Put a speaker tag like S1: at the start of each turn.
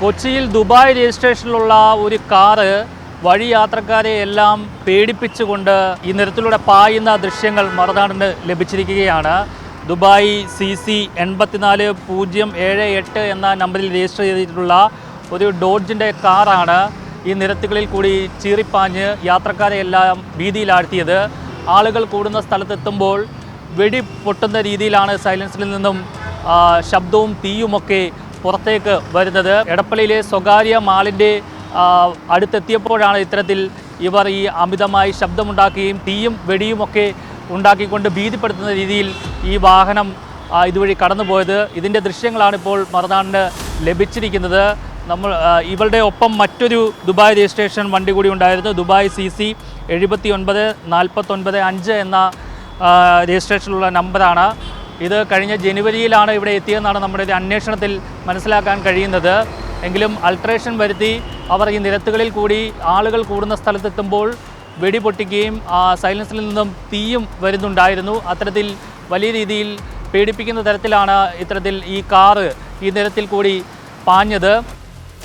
S1: കൊച്ചിയിൽ ദുബായ് രജിസ്ട്രേഷനിലുള്ള ഒരു കാറ് വഴി യാത്രക്കാരെ എല്ലാം പേടിപ്പിച്ചുകൊണ്ട് ഈ നിരത്തിലൂടെ പായുന്ന ദൃശ്യങ്ങൾ മറുനാടിന് ലഭിച്ചിരിക്കുകയാണ്. ദുബായ് സി സി എൺപത്തിനാല് പൂജ്യം ഏഴ് എട്ട് എന്ന നമ്പറിൽ രജിസ്റ്റർ ചെയ്തിട്ടുള്ള ഒരു ഡോഡ്ജിന്റെ കാറാണ് ഈ നിരത്തുകളിൽ കൂടി ചീറിപ്പാഞ്ഞ് യാത്രക്കാരെ എല്ലാം ഭീതിയിലാഴ്ത്തിയത്. ആളുകൾ കൂടുന്ന സ്ഥലത്തെത്തുമ്പോൾ വെടി പൊട്ടുന്ന രീതിയിലാണ് സൈലൻസിൽ നിന്നും ശബ്ദവും തീയുമൊക്കെ പുറത്തേക്ക് വരുന്നത്. എടപ്പള്ളിയിലെ സ്വകാര്യ മാളിന്റെ അടുത്തെത്തിയപ്പോഴാണ് ഇത്തരത്തിൽ ഇവർ ഈ അമിതമായി ശബ്ദമുണ്ടാക്കുകയും തീയും വെടിയുമൊക്കെ ഉണ്ടാക്കിക്കൊണ്ട് ഭീതിപ്പെടുത്തുന്ന രീതിയിൽ ഈ വാഹനം ഇതുവഴി കടന്നുപോയത്. ഇതിന്റെ ദൃശ്യങ്ങളാണ് ഇപ്പോൾ മറുനാടിന് ലഭിച്ചിരിക്കുന്നത്. നമ്മൾ ഇവളുടെ ഒപ്പം മറ്റൊരു ദുബായ് രജിസ്ട്രേഷൻ വണ്ടി കൂടി ഉണ്ടായിരുന്നു. ദുബായ് സി സി എഴുപത്തി ഒൻപത് നാൽപ്പത്തൊൻപത് അഞ്ച് എന്ന രജിസ്ട്രേഷനിലുള്ള നമ്പറാണ്. ഇത് കഴിഞ്ഞ ജനുവരിയിലാണ് ഇവിടെ എത്തിയെന്നാണ് നമ്മുടെ ഒരു അന്വേഷണത്തിൽ മനസ്സിലാക്കാൻ കഴിയുന്നത്. എങ്കിലും അൾട്രേഷൻ വരുത്തി അവർ ഈ നിരത്തുകളിൽ കൂടി ആളുകൾ കൂടുന്ന സ്ഥലത്തെത്തുമ്പോൾ വെടി പൊട്ടിക്കുകയും ആ സൈലൻസിൽ നിന്നും തീയും വരുന്നുണ്ടായിരുന്നു. അത്തരത്തിൽ വലിയ രീതിയിൽ പേടിപ്പിക്കുന്ന തരത്തിലാണ് ഇത്തരത്തിൽ ഈ കാറ് ഈ നിരത്തിൽ കൂടി പാഞ്ഞത്.